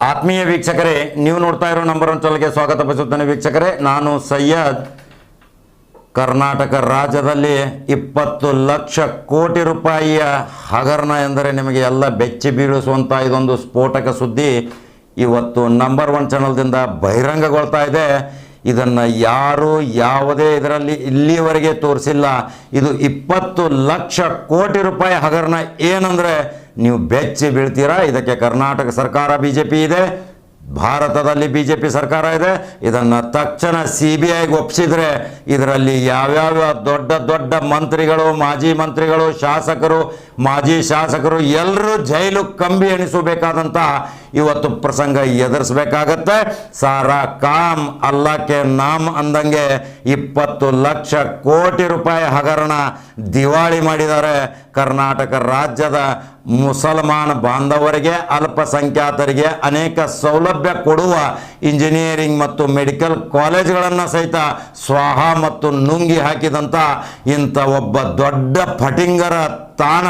ಆತ್ಮೀಯ ವೀಕ್ಷಕರೇ, ನೀವು ನೋಡ್ತಾ ಇರೋ ನಂಬರ್ ಒನ್ ಚಾನಲ್ಗೆ ಸ್ವಾಗತ ಬಯಸುತ್ತೇನೆ ವೀಕ್ಷಕರೇ. ನಾನು ಸಯ್ಯದ್ ಕರ್ನಾಟಕ ರಾಜ್ಯದಲ್ಲಿ ಇಪ್ಪತ್ತು ಲಕ್ಷ ಕೋಟಿ ರೂಪಾಯಿಯ ಹಗರಣ ಎಂದರೆ ನಿಮಗೆ ಎಲ್ಲ ಬೆಚ್ಚಿ ಬೀಳಿಸುವಂಥ ಇದೊಂದು ಸ್ಫೋಟಕ ಸುದ್ದಿ ಇವತ್ತು ನಂಬರ್ ಒನ್ ಚಾನಲ್ದಿಂದ ಬಹಿರಂಗಗೊಳ್ತಾ ಇದೆ. ಇದನ್ನು ಯಾರು ಯಾವುದೇ ಇದರಲ್ಲಿ ಇಲ್ಲಿವರೆಗೆ ತೋರಿಸಿಲ್ಲ. ಇದು ಇಪ್ಪತ್ತು ಲಕ್ಷ ಕೋಟಿ ರೂಪಾಯಿ ಹಗರಣ ಏನಂದರೆ ನೀವು ಬೆಚ್ಚಿ ಬೀಳ್ತೀರಾ? ಇದಕ್ಕೆ ಕರ್ನಾಟಕ ಸರ್ಕಾರ ಬಿ ಇದೆ. ಭಾರತದಲ್ಲಿ ಬಿ ಜೆ ಪಿ ಸರ್ಕಾರ ಇದೆ. ಇದನ್ನು ತಕ್ಷಣ ಸಿ ಬಿ ಐಗೆ ಒಪ್ಪಿಸಿದರೆ ಇದರಲ್ಲಿ ಯಾವ್ಯಾವ ದೊಡ್ಡ ದೊಡ್ಡ ಮಂತ್ರಿಗಳು, ಮಾಜಿ ಮಂತ್ರಿಗಳು, ಶಾಸಕರು, ಮಾಜಿ ಶಾಸಕರು ಎಲ್ಲರೂ ಜೈಲು ಕಂಬಿ ಎಣಿಸಬೇಕಾದಂಥ ಇವತ್ತು ಪ್ರಸಂಗ ಎದುರಿಸ್ಬೇಕಾಗತ್ತೆ. ಸಾರಾ ಕಾಮ್ ಅಲ್ಲಕ್ಕೆ ನಾಮ್ ಅಂದಂಗೆ ಇಪ್ಪತ್ತು ಲಕ್ಷ ಕೋಟಿ ರೂಪಾಯಿ ಹಗರಣ ದಿವಾಳಿ ಮಾಡಿದ್ದಾರೆ. ಕರ್ನಾಟಕ ರಾಜ್ಯದ ಮುಸಲ್ಮಾನ ಬಾಂಧವರಿಗೆ, ಅಲ್ಪಸಂಖ್ಯಾತರಿಗೆ ಅನೇಕ ಸೌಲಭ್ಯ ಕೊಡುವ ಇಂಜಿನಿಯರಿಂಗ್ ಮತ್ತು ಮೆಡಿಕಲ್ ಕಾಲೇಜ್ಗಳನ್ನು ಸಹಿತ ಸ್ವಾಹ ಮತ್ತು ನುಂಗಿ ಹಾಕಿದಂಥ ಇಂಥ ಒಬ್ಬ ದೊಡ್ಡ ಫಟಿಂಗರ ತಾಣ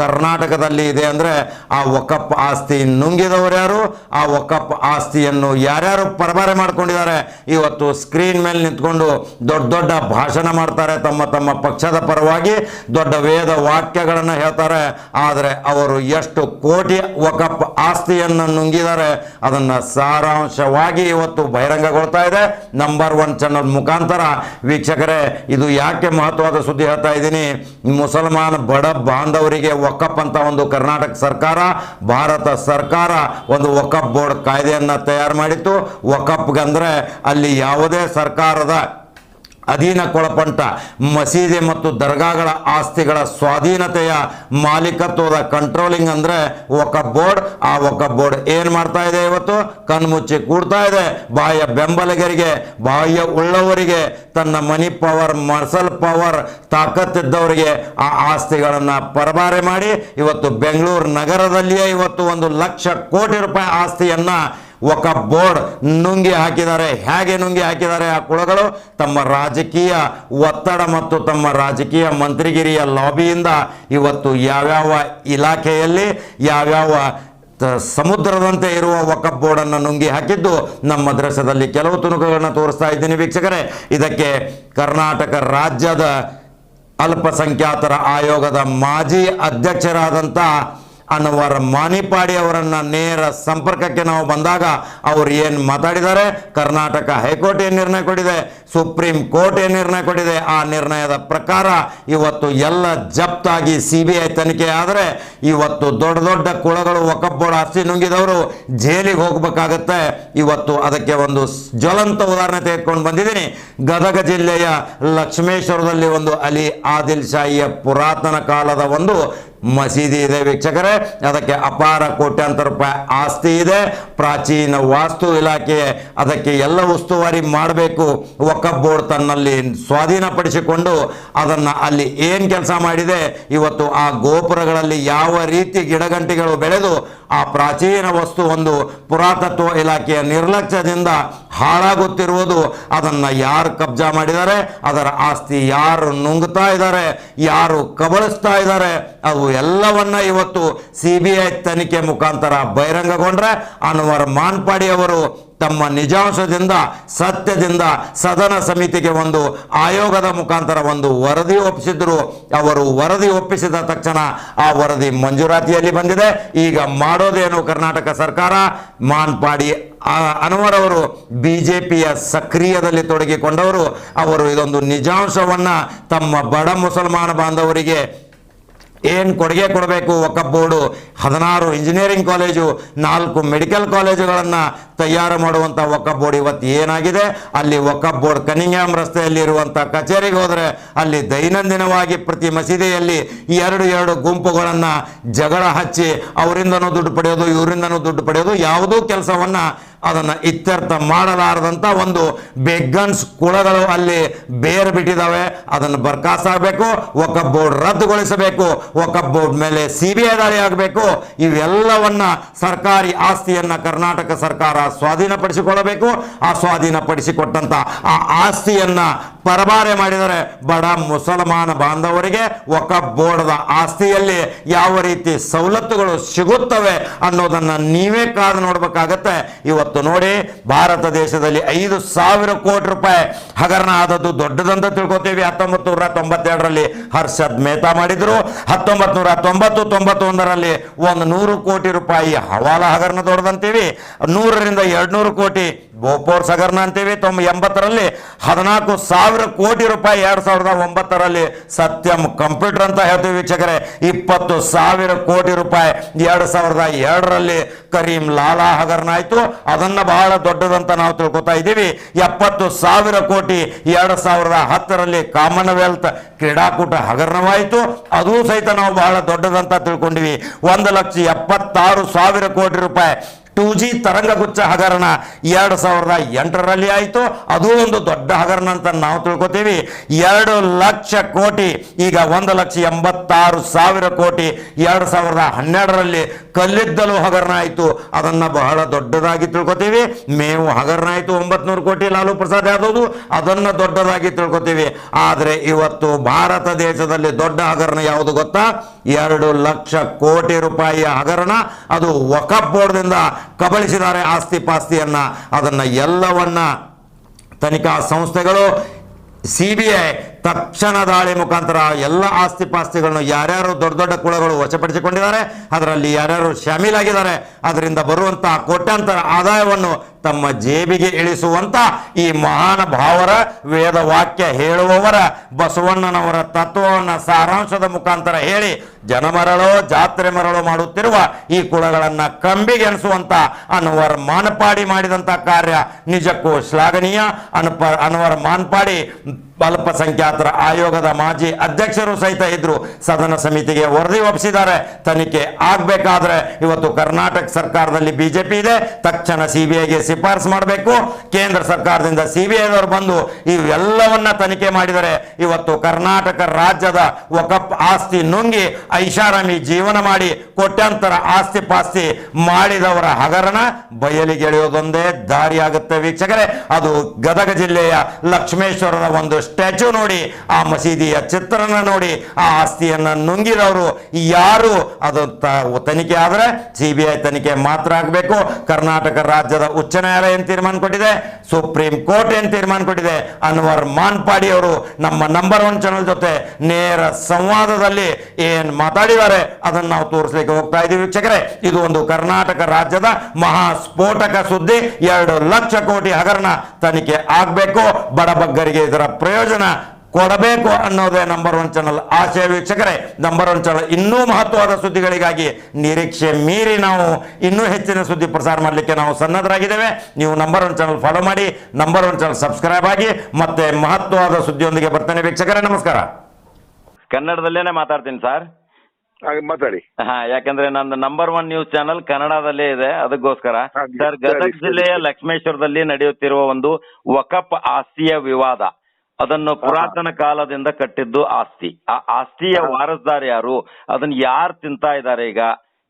ಕರ್ನಾಟಕದಲ್ಲಿ ಇದೆ ಅಂದರೆ ಆ ಒಕ್ಕಪ್ಪ ಆಸ್ತಿ ನುಂಗಿದವರು ಯಾರು? ಆ ಒಕ್ಕಪ್ಪ ಆಸ್ತಿಯನ್ನು ಯಾರ್ಯಾರು ಪರಬಾರೆ ಮಾಡ್ಕೊಂಡಿದ್ದಾರೆ? ಇವತ್ತು ಸ್ಕ್ರೀನ್ ಮೇಲೆ ನಿಂತ್ಕೊಂಡು ದೊಡ್ಡ ದೊಡ್ಡ ಭಾಷಣ ಮಾಡ್ತಾರೆ ತಮ್ಮ ತಮ್ಮ ಪಕ್ಷದ ಪರವಾಗಿ. ದೊಡ್ಡ ವೇದ ವಾಕ್ಯಗಳನ್ನು ಹೇಳ್ತಾರೆ. ಆದರೆ ಅವರು ಎಷ್ಟು ಕೋಟಿ ವಕಪ್ ಆಸ್ತಿಯನ್ನು ನುಂಗಿದ್ದಾರೆ ಅದನ್ನು ಸಾರಾಂಶವಾಗಿ ಇವತ್ತು ಬಹಿರಂಗಗೊಳ್ತಾ ಇದೆ. ನಂಬರ್ ಒನ್ ಚಾನಲ್ ಮುಖಾಂತರ. ವೀಕ್ಷಕರೇ, ಇದು ಯಾಕೆ ಮಹತ್ವದ ಸುದ್ದಿ ಹೇಳ್ತಾ ಇದ್ದೀನಿ? ಮುಸಲ್ಮಾನ್ ಬಡ ಬಾಂಧವರಿಗೆ ವಕಪ್ ಅಂತ ಒಂದು ಕರ್ನಾಟಕ ಸರ್ಕಾರ, ಭಾರತ ಸರ್ಕಾರ ಒಂದು ವಕಪ್ ಬೋರ್ಡ್ ಕಾಯ್ದೆಯನ್ನು ತಯಾರು ಮಾಡಿತ್ತು. ವಕಪ್ಗಂದ್ರೆ ಅಲ್ಲಿ ಯಾವುದೇ ಸರ್ಕಾರದ ಅಧೀನಕ್ಕೊಳಪಂಟ ಮಸೀದಿ ಮತ್ತು ದರ್ಗಾಗಳ ಆಸ್ತಿಗಳ ಸ್ವಾಧೀನತೆಯ ಮಾಲೀಕತ್ವದ ಕಂಟ್ರೋಲಿಂಗ್ ಅಂದರೆ ಒಕ್ಕ ಬೋರ್ಡ್, ಆ ಒಕ್ಕ ಬೋರ್ಡ್ ಏನು ಮಾಡ್ತಾ ಇದೆ ಇವತ್ತು? ಕಣ್ಮುಚ್ಚಿ ಕೂಡ್ತಾ ಇದೆ. ಬಾಹ್ಯ ಬೆಂಬಲಿಗರಿಗೆ, ಬಾಹ್ಯ ಉಳ್ಳವರಿಗೆ, ತನ್ನ ಮನಿ ಪವರ್ ಮರ್ಸಲ್ ಪವರ್ ತಾಕತ್ತಿದ್ದವರಿಗೆ ಆ ಆಸ್ತಿಗಳನ್ನು ಪರಬಾರೆ ಮಾಡಿ ಇವತ್ತು ಬೆಂಗಳೂರು ನಗರದಲ್ಲಿಯೇ ಇವತ್ತು ಒಂದು ಲಕ್ಷ ಕೋಟಿ ರೂಪಾಯಿ ಆಸ್ತಿಯನ್ನು ಒಕ ಬೋರ್ಡ್ ನುಂಗಿ ಹಾಕಿದ್ದಾರೆ. ಹೇಗೆ ನುಂಗಿ ಹಾಕಿದ್ದಾರೆ ಆ ಕುಳಗಳು? ತಮ್ಮ ರಾಜಕೀಯ ಒತ್ತಡ ಮತ್ತು ತಮ್ಮ ರಾಜಕೀಯ ಮಂತ್ರಿಗಿರಿಯ ಲಾಬಿಯಿಂದ ಇವತ್ತು ಯಾವ್ಯಾವ ಇಲಾಖೆಯಲ್ಲಿ ಯಾವ್ಯಾವ ಸಮುದ್ರದಂತೆ ಇರುವ ವಕಫ್ ಬೋರ್ಡನ್ನು ನುಂಗಿ ಹಾಕಿದ್ದು ನಮ್ಮ ದೃಶ್ಯದಲ್ಲಿ ಕೆಲವು ತುಣುಕುಗಳನ್ನು ತೋರಿಸ್ತಾ ಇದ್ದೀನಿ ವೀಕ್ಷಕರೇ. ಇದಕ್ಕೆ ಕರ್ನಾಟಕ ರಾಜ್ಯದ ಅಲ್ಪಸಂಖ್ಯಾತರ ಆಯೋಗದ ಮಾಜಿ ಅಧ್ಯಕ್ಷರಾದಂಥ ಅನ್ವರ್ ಮಾನಿಪಾಡಿ ಅವರನ್ನು ನೇರ ಸಂಪರ್ಕಕ್ಕೆ ನಾವು ಬಂದಾಗ ಅವರು ಏನು ಮಾತಾಡಿದ್ದಾರೆ? ಕರ್ನಾಟಕ ಹೈಕೋರ್ಟ್ ಏನು ನಿರ್ಣಯ ಕೊಟ್ಟಿದೆ? ಸುಪ್ರೀಂ ಕೋರ್ಟ್ ಏನು ನಿರ್ಣಯ ಕೊಟ್ಟಿದೆ? ಆ ನಿರ್ಣಯದ ಪ್ರಕಾರ ಇವತ್ತು ಎಲ್ಲ ಜಪ್ತಾಗಿ ಸಿ ಬಿ ಐ ತನಿಖೆ ಆದರೆ ಇವತ್ತು ದೊಡ್ಡ ದೊಡ್ಡ ಕುಳಗಳು ವಕಫ್ ಹಸಿ ನುಂಗಿದವರು ಜೈಲಿಗೆ ಹೋಗಬೇಕಾಗತ್ತೆ. ಇವತ್ತು ಅದಕ್ಕೆ ಒಂದು ಜ್ವಲಂತ ಉದಾಹರಣೆ ತೆಗೆದುಕೊಂಡು ಬಂದಿದ್ದೀನಿ. ಗದಗ ಜಿಲ್ಲೆಯ ಲಕ್ಷ್ಮೇಶ್ವರದಲ್ಲಿ ಒಂದು ಅಲಿ ಆದಿಲ್ ಶಾಹಿಯ ಪುರಾತನ ಕಾಲದ ಒಂದು ಮಸೀದಿ ಇದೆ ವೀಕ್ಷಕರೇ. ಅದಕ್ಕೆ ಅಪಾರ ಕೋಟ್ಯಾಂತರ ರೂಪಾಯಿ ಆಸ್ತಿ ಇದೆ. ಪ್ರಾಚೀನ ವಾಸ್ತು ಇಲಾಖೆ ಅದಕ್ಕೆ ಎಲ್ಲ ಉಸ್ತುವಾರಿ ಮಾಡಬೇಕು. ವಕಫ್ ಬೋರ್ಡ್ ತನ್ನಲ್ಲಿ ಸ್ವಾಧೀನಪಡಿಸಿಕೊಂಡು ಅದನ್ನು ಅಲ್ಲಿ ಏನು ಕೆಲಸ ಮಾಡಿದೆ? ಇವತ್ತು ಆ ಗೋಪುರಗಳಲ್ಲಿ ಯಾವ ರೀತಿ ಗಿಡಗಂಟಿಗಳು ಬೆಳೆದು ಆ ಪ್ರಾಚೀನ ವಸ್ತು ಒಂದು ಪುರಾತತ್ವ ಇಲಾಖೆಯ ನಿರ್ಲಕ್ಷ್ಯದಿಂದ ಹಾಳಾಗುತ್ತಿರುವುದು. ಅದನ್ನು ಯಾರು ಕಬ್ಜಾ ಮಾಡಿದ್ದಾರೆ? ಅದರ ಆಸ್ತಿ ಯಾರು ನುಂಗ್ತಾ ಇದ್ದಾರೆ? ಯಾರು ಕಬಳಿಸ್ತಾ ಇದ್ದಾರೆ? ಅವು ಎಲ್ಲವನ್ನ ಇವತ್ತು ಸಿ ಬಿ ಐ ತನಿಖೆ ಮುಖಾಂತರ ಬಹಿರಂಗಗೊಂಡ್ರೆ ಅನ್ವರ್ ಮಾನ್ಪಾಡಿ ಅವರು ತಮ್ಮ ನಿಜಾಂಶದಿಂದ, ಸತ್ಯದಿಂದ ಸದನ ಸಮಿತಿಗೆ ಒಂದು ಆಯೋಗದ ಮುಖಾಂತರ ಒಂದು ವರದಿ ಒಪ್ಪಿಸಿದ್ರು. ಅವರು ವರದಿ ಒಪ್ಪಿಸಿದ ತಕ್ಷಣ ಆ ವರದಿ ಮಂಜೂರಾತಿಯಲ್ಲಿ ಬಂದಿದೆ. ಈಗ ಮಾಡೋದೇನು ಕರ್ನಾಟಕ ಸರ್ಕಾರ? ಮಾನ್ಪಾಡಿ ಅನ್ವರ್ ಅವರು ಬಿ ಜೆ ಪಿಯ ಸಕ್ರಿಯದಲ್ಲಿ ತೊಡಗಿಕೊಂಡವರು. ಅವರು ಇದೊಂದು ನಿಜಾಂಶವನ್ನ ತಮ್ಮ ಬಡ ಮುಸಲ್ಮಾನ ಬಾಂಧವರಿಗೆ ಏನು ಕೊಡುಗೆ ಕೊಡಬೇಕು? ವಕಫ್ ಬೋರ್ಡು ಹದಿನಾರು ಇಂಜಿನಿಯರಿಂಗ್ ಕಾಲೇಜು ನಾಲ್ಕು ಮೆಡಿಕಲ್ ಕಾಲೇಜುಗಳನ್ನು ತಯಾರು ಮಾಡುವಂಥ ವಕಫ್ ಬೋರ್ಡ್ ಇವತ್ತು ಏನಾಗಿದೆ? ಅಲ್ಲಿ ವಕಫ್ ಬೋರ್ಡ್ ಕನಿಂಗ್ಯಾಮ್ ರಸ್ತೆಯಲ್ಲಿ ಇರುವಂತ ಕಚೇರಿಗೆ ಹೋದ್ರೆ ಅಲ್ಲಿ ದೈನಂದಿನವಾಗಿ ಪ್ರತಿ ಮಸೀದಿಯಲ್ಲಿ ಎರಡು ಎರಡು ಗುಂಪುಗಳನ್ನ ಜಗಳ ಹಚ್ಚಿ ಅವರಿಂದನೂ ದುಡ್ಡು ಪಡೆಯೋದು, ಇವರಿಂದನೂ ದುಡ್ಡು ಪಡೆಯೋದು, ಯಾವುದೂ ಕೆಲಸವನ್ನ ಅದನ್ನ ಇತ್ಯರ್ಥ ಮಾಡಲಾರದಂಥ ಒಂದು ಬೆಗ್ಗನ್ಸ್ ಕುಳಗಳು ಅಲ್ಲಿ ಬೇರ್ ಬಿಟ್ಟಿದ್ದಾವೆ. ಅದನ್ನು ಬರ್ಖಾಸ್ತಾಗಬೇಕು ಒಕ್ಕ ಬೋರ್ಡ್ ರದ್ದುಗೊಳಿಸಬೇಕು ಒಕ್ಕ ಬೋರ್ಡ್ ಮೇಲೆ ಸಿ ಬಿ ಐ ದಾಳಿ ಆಗಬೇಕು. ಇವೆಲ್ಲವನ್ನ ಸರ್ಕಾರಿ ಆಸ್ತಿಯನ್ನ ಕರ್ನಾಟಕ ಸರ್ಕಾರ ಸ್ವಾಧೀನಪಡಿಸಿಕೊಳ್ಳಬೇಕು. ಆ ಸ್ವಾಧೀನಪಡಿಸಿಕೊಟ್ಟಂತ ಆ ಆಸ್ತಿಯನ್ನ ಪರಬಾರೆ ಮಾಡಿದರೆ ಬಡ ಮುಸಲ್ಮಾನ ಬಾಂಧವರಿಗೆ ಒಕ್ಕ ಬೋರ್ಡದ ಆಸ್ತಿಯಲ್ಲಿ ಯಾವ ರೀತಿ ಸವಲತ್ತುಗಳು ಸಿಗುತ್ತವೆ ಅನ್ನೋದನ್ನ ನೀವೇ ಕಾದು ನೋಡಬೇಕಾಗತ್ತೆ. ಇವತ್ತು ನೋಡಿ ಭಾರತ ದೇಶದಲ್ಲಿ ಐದು ಸಾವಿರ ಕೋಟಿ ರೂಪಾಯಿ ಹಗರಣ ಆದದ್ದು ದೊಡ್ಡದಂತ ತಿಳ್ಕೊತೀವಿ. ಹತ್ತೊಂಬತ್ತು ನೂರ ತೊಂಬತ್ತೆರಡರಲ್ಲಿ ಹರ್ಷದ್ ಮೆಹ್ತಾ ಮಾಡಿದ್ರು. ಹತ್ತೊಂಬತ್ತು ನೂರ ತೊಂಬತ್ತು ತೊಂಬತ್ತೊಂದರಲ್ಲಿ ಒಂದು ನೂರು ಕೋಟಿ ರೂಪಾಯಿ ಹವಾಲ ಹಗರಣ ದೊಡ್ಡದಂತೀವಿ. ನೂರರಿಂದ ಎರಡ್ನೂರು ಕೋಟಿ ಬೋಪೋರ್ಸ್ ಹಗರಣ ಅಂತೀವಿ ತೊಂಬ ಎಂಬತ್ತರಲ್ಲಿ ಹದಿನಾಲ್ಕು ಸಾವಿರ ಕೋಟಿ ರೂಪಾಯಿ ಎರಡು ಸಾವಿರದ ಒಂಬತ್ತರಲ್ಲಿ ಸತ್ಯಂ ಕಂಪ್ಯೂಟರ್ ಅಂತ ಹೇಳ್ತೀವಿ ವೀಕ್ಷಕರೇ. ಇಪ್ಪತ್ತು ಸಾವಿರ ಕೋಟಿ ರೂಪಾಯಿ ಎರಡು ಸಾವಿರದ ಎರಡರಲ್ಲಿ ಕರೀಂ ಲಾಲಾ ಹಗರಣ ಆಯಿತು ಅದನ್ನ ಬಹಳ ದೊಡ್ಡದಂತ ನಾವು ತಿಳ್ಕೊತಾ ಇದ್ದೀವಿ. ಎಪ್ಪತ್ತು ಸಾವಿರ ಕೋಟಿ ಎರಡು ಸಾವಿರದ ಹತ್ತರಲ್ಲಿ ಕಾಮನ್ವೆಲ್ತ್ ಕ್ರೀಡಾಕೂಟ ಹಗರಣವಾಯಿತು ಅದು ಸಹಿತ ನಾವು ಬಹಳ ದೊಡ್ಡದಂತ ತಿಳ್ಕೊಂಡಿವಿ. ಒಂದು ಲಕ್ಷ ಎಪ್ಪತ್ತಾರು ಸಾವಿರ ಕೋಟಿ ರೂಪಾಯಿ ಟೂ ಜಿ ತರಂಗಗುಚ್ಚ ಹಗರಣ ಎರಡು ಸಾವಿರದ ಎಂಟರಲ್ಲಿ ಆಯಿತು. ಅದು ಒಂದು ದೊಡ್ಡ ಹಗರಣ ಅಂತ ನಾವು ತಿಳ್ಕೊತೀವಿ. ಎರಡು ಲಕ್ಷ ಕೋಟಿ, ಈಗ ಒಂದು ಲಕ್ಷ ಎಂಬತ್ತಾರು ಸಾವಿರ ಕೋಟಿ ಎರಡು ಸಾವಿರದ ಹನ್ನೆರಡರಲ್ಲಿ ಕಲ್ಲಿದ್ದಲು ಹಗರಣ ಆಯಿತು. ಅದನ್ನು ಬಹಳ ದೊಡ್ಡದಾಗಿ ತಿಳ್ಕೊತೀವಿ. ಮೇವು ಹಗರಣ ಆಯಿತು. ಒಂಬತ್ನೂರು ಕೋಟಿ ಲಾಲು ಪ್ರಸಾದ್ ಯಾವುದು ಅದನ್ನು ದೊಡ್ಡದಾಗಿ ತಿಳ್ಕೊತೀವಿ. ಆದರೆ ಇವತ್ತು ಭಾರತ ದೇಶದಲ್ಲಿ ದೊಡ್ಡ ಹಗರಣ ಯಾವುದು ಗೊತ್ತಾ? ಎರಡು ಲಕ್ಷ ಕೋಟಿ ರೂಪಾಯಿಯ ಹಗರಣ. ಅದು ವಕಫ್ ಬೋರ್ಡ್ದಿಂದ ಕಬಳಿಸಿದ್ದಾರೆ ಆಸ್ತಿ ಪಾಸ್ತಿಯನ್ನ. ಅದನ್ನ ಎಲ್ಲವನ್ನ ತನಿಖಾ ಸಂಸ್ಥೆಗಳು ಸಿ ಬಿ ಐ ತಕ್ಷಣ ದಾಳಿ ಮುಖಾಂತರ ಎಲ್ಲ ಆಸ್ತಿ ಪಾಸ್ತಿಗಳನ್ನು ಯಾರ್ಯಾರು ದೊಡ್ಡ ದೊಡ್ಡ ಕುಳಗಳು ವಶಪಡಿಸಿಕೊಂಡಿದ್ದಾರೆ, ಅದರಲ್ಲಿ ಯಾರ್ಯಾರು ಶಾಮೀಲಾಗಿದ್ದಾರೆ, ಅದರಿಂದ ಬರುವಂತಹ ಕೋಟ್ಯಾಂತರ ಆದಾಯವನ್ನು ತಮ್ಮ ಜೇಬಿಗೆ ಇಳಿಸುವಂತ ಈ ಮಹಾನ್ ಭಾವರ ವೇದ ವಾಕ್ಯ ಹೇಳುವವರ, ಬಸವಣ್ಣನವರ ತತ್ವವನ್ನು ಸಾರಾಂಶದ ಮುಖಾಂತರ ಹೇಳಿ ಜನಮರಳೋ ಜಾತ್ರೆ ಮರಳೋ ಮಾಡುತ್ತಿರುವ ಈ ಕುಳಗಳನ್ನ ಕಂಬಿಗೆಣಿಸುವಂತ ಅನ್ವರ್ ಮಾನಪಾಡಿ ಮಾಡಿದಂತ ಕಾರ್ಯ ನಿಜಕ್ಕೂ ಶ್ಲಾಘನೀಯ. ಅನ್ಪ, ಅನ್ವರ್ ಮಾನ್ಪಾಡಿ ಅಲ್ಪಸಂಖ್ಯಾತರ ಆಯೋಗದ ಮಾಜಿ ಅಧ್ಯಕ್ಷರು ಸಹಿತ ಇದ್ರು. ಸದನ ಸಮಿತಿಗೆ ವರದಿ ಒಪ್ಪಿಸಿದ್ದಾರೆ. ತನಿಖೆ ಆಗ್ಬೇಕಾದ್ರೆ ಇವತ್ತು ಕರ್ನಾಟಕ ಸರ್ಕಾರದಲ್ಲಿ ಬಿಜೆಪಿ ಇದೆ. ತಕ್ಷಣ ಸಿಬಿಐಗೆ ಶಿಫಾರಸು ಮಾಡಬೇಕು. ಕೇಂದ್ರ ಸರ್ಕಾರದಿಂದ ಸಿಬಿಐದವರು ಬಂದು ಇವೆಲ್ಲವನ್ನ ತನಿಖೆ ಮಾಡಿದರೆ ಇವತ್ತು ಕರ್ನಾಟಕ ರಾಜ್ಯದ ಒಕಪ್ ಆಸ್ತಿ ನುಂಗಿ ಐಷಾರಾಮಿ ಜೀವನ ಮಾಡಿ ಕೋಟ್ಯಾಂತರ ಆಸ್ತಿ ಪಾಸ್ತಿ ಮಾಡಿದವರ ಹಗರಣ ಬಯಲಿಗೆಳೆಯೋದೊಂದೇ ದಾರಿಯಾಗುತ್ತೆ ವೀಕ್ಷಕರೇ. ಅದು ಗದಗ ಜಿಲ್ಲೆಯ ಲಕ್ಷ್ಮೇಶ್ವರದ ಒಂದು ಸ್ಟ್ಯಾಚ್ಯೂ ನೋಡಿ, ಆ ಮಸೀದಿಯ ಚಿತ್ರನ ನೋಡಿ, ಆ ಆಸ್ತಿಯನ್ನ ನುಂಗಿರೋರು ಯಾರು? ಅದು ತನಿಖೆ ಆದ್ರೆ ಸಿಬಿಐ ತನಿಖೆ ಮಾತ್ರ ಆಗಬೇಕು. ಕರ್ನಾಟಕ ರಾಜ್ಯದ ಉಚ್ಚ ನ್ಯಾಯಾಲಯ ಏನು ತೀರ್ಮಾನ ಕೊಟ್ಟಿದೆ? ಸುಪ್ರೀಂ ಕೋರ್ಟ್ ಏನ್ ತೀರ್ಮಾನ ಕೊಟ್ಟಿದೆ? ಅನ್ವರ್ ಮಾನ್ಪಾಡಿ ಅವರು ನಮ್ಮ ನಂಬರ್ ಒನ್ ಚಾನಲ್ ಜೊತೆ ನೇರ ಸಂವಾದದಲ್ಲಿ ಏನ್ ಮಾತಾಡಿದ್ದಾರೆ, ಅದನ್ನ ನಾವು ತೋರಿಸ್ಲಿಕ್ಕೆ ಹೋಗ್ತಾ ಇದೀವಿ ವೀಕ್ಷಕರೇ. ಇದು ಒಂದು ಕರ್ನಾಟಕ ರಾಜ್ಯದ ಮಹಾ ಸ್ಫೋಟಕ ಸುದ್ದಿ. ಎರಡು ಲಕ್ಷ ಕೋಟಿ ಹಗರಣ ತನಿಖೆ ಆಗ್ಬೇಕು. ಬಡಬಗ್ಗರಿಗೆ ಇದರ ಪ್ರಯೋಜನ ಕೊಡಬೇಕು ಅನ್ನೋದೇ ನಂಬರ್ ಒನ್ ಚಾನಲ್ ಆಶಯ ವೀಕ್ಷಕರೇ ನಂಬರ್ ಒನ್ ಚಾನಲ್ ಇನ್ನೂ ಮಹತ್ವವಾದ ಸುದ್ದಿಗಳಿಗಾಗಿ ನಿರೀಕ್ಷೆ ಮೀರಿ ನಾವು ಇನ್ನೂ ಹೆಚ್ಚಿನ ಸುದ್ದಿ ಪ್ರಸಾರ ಮಾಡಲಿಕ್ಕೆ ನಾವು ಸನ್ನದ್ಧರಾಗಿದ್ದೇವೆ ನೀವು ನಂಬರ್ ಒನ್ ಚಾನಲ್ ಫಾಲೋ ಮಾಡಿ ನಂಬರ್ ಒನ್ ಚಾನಲ್ ಸಬ್ಸ್ಕ್ರೈಬ್ ಆಗಿ ಮತ್ತೆ ಮಹತ್ವವಾದ ಸುದ್ದಿಯೊಂದಿಗೆ ಬರ್ತೇನೆ ವೀಕ್ಷಕರೇ ನಮಸ್ಕಾರ. ಕನ್ನಡದಲ್ಲೇನೆ ಮಾತಾಡ್ತೀನಿ ಸರ್ ಹಾಗೆ ಮಾತಾಡಿ. ಹಾ ಯಾಕಂದ್ರೆ ನಂದು ನಂಬರ್ ಒನ್ ನ್ಯೂಸ್ ಚಾನೆಲ್ ಕನ್ನಡದಲ್ಲೇ ಇದೆ ಅದಕ್ಕೋಸ್ಕರ. ಸರ್ ಗದಗ ಜಿಲ್ಲೆಯ ಲಕ್ಷ್ಮೇಶ್ವರದಲ್ಲಿ ನಡೆಯುತ್ತಿರುವ ಒಂದು ವಕಪ್ ಆಸ್ತಿಯ ವಿವಾದ. ಅದನ್ನು ಪುರಾತನ ಕಾಲದಿಂದ ಕಟ್ಟಿದ್ದು ಆಸ್ತಿ. ಆ ಆಸ್ತಿಯ ವಾರಸ್ದಾರ ಯಾರು? ಅದನ್ನ ಯಾರು ತಿಂತಾ ಇದ್ದಾರೆ ಈಗ?